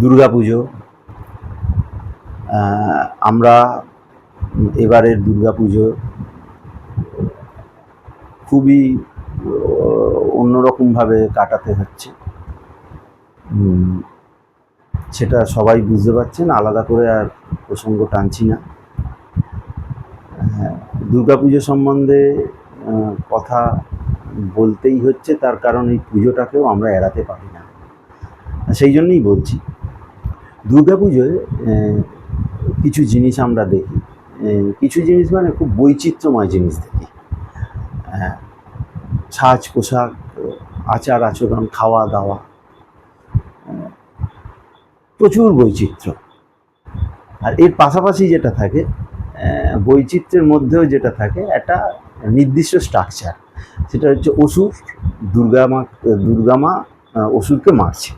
দুর্গা পুজো আমরা এবারের দুর্গা পুজো খুবই অন্যরকমভাবে কাটাতে হচ্ছে। সেটা সবাই বুঝতে পারছেন আলাদা করে আর প্রসঙ্গ টানছি না। হ্যাঁ, দুর্গাপুজো সম্বন্ধে কথা বলতেই হচ্ছে তার কারণ এই পুজোটাকেও আমরা এড়াতে পারি না। সেই জন্যই বলছি। আহ, কিছু জিনিস আমরা দেখি। কিছু জিনিস মানে খুব বৈচিত্র্যময় জিনিস দেখি। সাজ পোশাক আচার আচরণ খাওয়া দাওয়া প্রচুর বৈচিত্র্য। আর এর পাশাপাশি যেটা থাকে বৈচিত্র্যের মধ্যেও যেটা থাকে একটা নির্দিষ্ট স্ট্রাকচার সেটা হচ্ছে অসুর দুর্গা মা দুর্গা মা অসুরকে মারছে।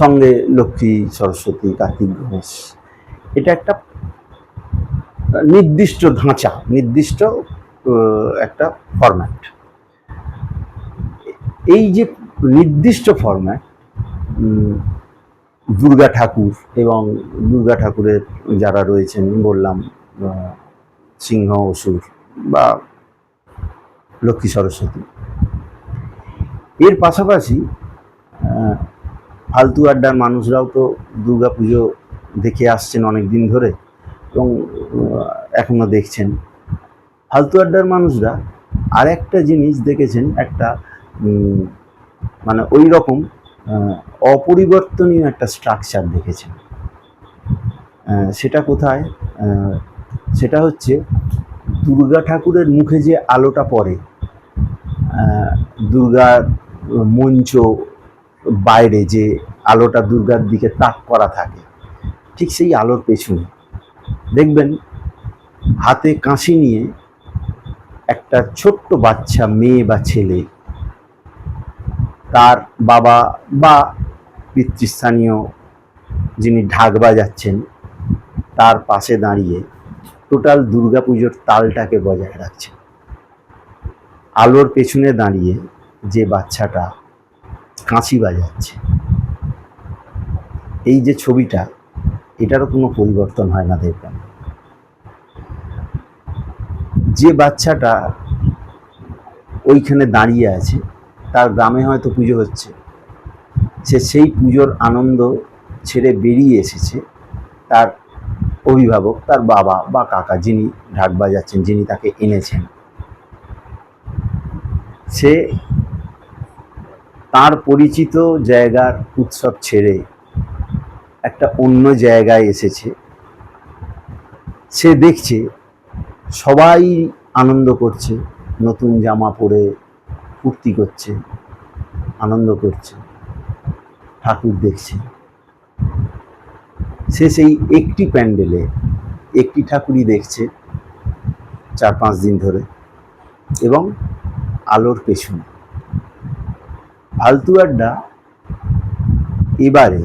সঙ্গে লক্ষ্মী, সরস্বতী, কার্তিক, গণেশ। এটা একটা নির্দিষ্ট ধাঁচা, নির্দিষ্ট একটা ফরম্যাট এই যে নির্দিষ্ট ফরম্যাট দুর্গা ঠাকুর এবং দুর্গা ঠাকুরের যারা রয়েছেন, বললাম সিংহ, অসুর বা লক্ষ্মী, সরস্বতী। এর পাশাপাশি ফালতু আড্ডার মানুষরাও তো দুর্গা পুজো দেখে আসছেন অনেক দিন ধরে এবং আহ, এখনও দেখছেন। ফালতু আড্ডার মানুষরা আর একটা জিনিস দেখেছেন একটা মানে ওই রকম অপরিবর্তনীয় একটা স্ট্রাকচার দেখেছেন। সেটা কোথায়? সেটা হচ্ছে দুর্গা ঠাকুরের মুখে যে আলোটা পড়ে দুর্গার মঞ্চ বাইরে যে আলোটা দুর্গার দিকে তাক করা থাকে, ঠিক সেই আলোর পেছনে। দেখবেন, হাতে কাঁশি নিয়ে একটা ছোট্ট বাচ্চা, মেয়ে বা ছেলে, তার বাবা বা পিতৃস্থানীয় যিনি ঢাক বাজাচ্ছেন, তার পাশে দাঁড়িয়ে টোটাল দুর্গাপুজোর তালটাকে বজায় রাখছে আলোর পেছনে দাঁড়িয়ে যে বাচ্চাটা কাঁচি বাজাচ্ছে। এই যে ছবিটা, এটারও কোনো পরিবর্তন হয় না দেখবেন যে বাচ্চাটা ওইখানে দাঁড়িয়ে আছে, তার গ্রামে হয়তো পুজো হচ্ছে। সে সেই পুজোর আনন্দ ছেড়ে বেরিয়ে এসেছে। তার অভিভাবক, তার বাবা বা কাকা যিনি ঢাক বাজাচ্ছেন, যিনি তাকে এনেছেন। সে তার পরিচিত জায়গার উৎসব ছেড়ে একটা অন্য জায়গায় এসেছে। সে দেখছে, সবাই আনন্দ করছে, নতুন জামা পরে ফুর্তি করছে, আনন্দ করছে, ঠাকুর দেখছে। সে সেই একটি প্যান্ডেলে একটি ঠাকুরই দেখছে চার পাঁচ দিন ধরে এবং আলোর পেছনে। ফালতু আড্ডা এবারে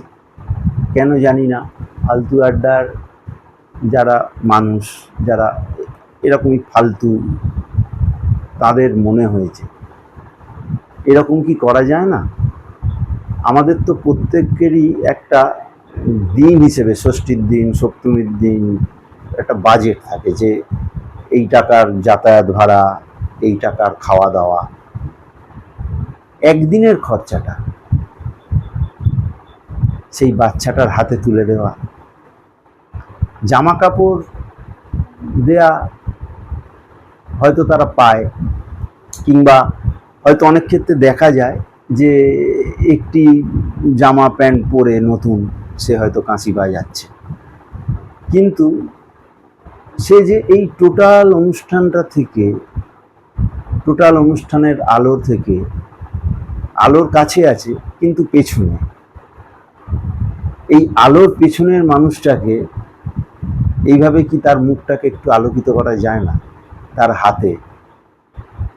কেন জানি না। ফালতু আড্ডার যারা মানুষ, যারা এরকমই ফালতু, তাদের মনে হয়েছে। এরকম কি করা যায় না? আমাদের তো প্রত্যেকেরই একটা দিন হিসেবে, ষষ্ঠীর দিন, সপ্তমীর দিন একটা বাজেট থাকে যে এই টাকার যাতায়াত ভাড়া, এই টাকার খাওয়া দাওয়া। একদিনের খরচাটা। সেই বাচ্চাটার হাতে তুলে দেওয়া। জামা কাপড় দেয়া হয়তো তারা পায়, কিংবা হয়তো অনেক ক্ষেত্রে দেখা যায় যে একটি জামা প্যান্ট পরে নতুন সে হয়তো কাঁচি বাজাচ্ছে। কিন্তু সে যে এই টোটাল অনুষ্ঠানটা থেকে, টোটাল অনুষ্ঠানের আলো থেকে আলোর কাছে আছে, কিন্তু পেছনে। এই আলোর পেছনের মানুষটাকে এইভাবে কি তার মুখটাকে একটু আলোকিত করা যায় না? তার হাতে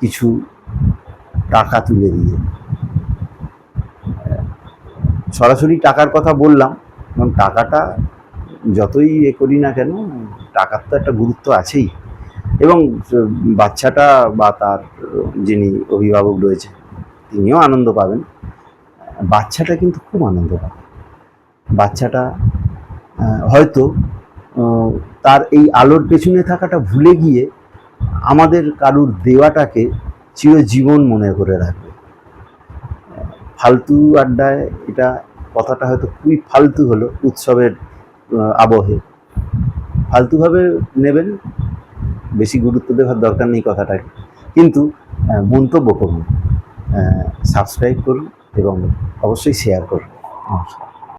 কিছু টাকা তুলে দিয়ে। সরাসরি টাকার কথা বললাম, কারণ টাকাটা যতই এ করি না কেন, টাকার তো একটা গুরুত্ব আছেই। এবং বাচ্চাটা বা তার যিনি অভিভাবক রয়েছে তিনিও আনন্দ পাবেন। বাচ্চাটা কিন্তু খুব আনন্দ পাবে বাচ্চাটা হয়তো তার এই আলোর পেছনে থাকাটা ভুলে গিয়ে আমাদের কারুর দেওয়াটাকে চিরজীবন মনে করে রাখবে। ফালতু আড্ডায় এটা কথাটা হয়তো খুবই ফালতু হলো উৎসবের আবহে। ফালতুভাবে নেবেন, বেশি গুরুত্ব দেওয়ার দরকার নেই কথাটাকে। কিন্তু মন্তব্য করুন। সাবস্ক্রাইব করুন এবং অবশ্যই শেয়ার করুন। নমস্কার।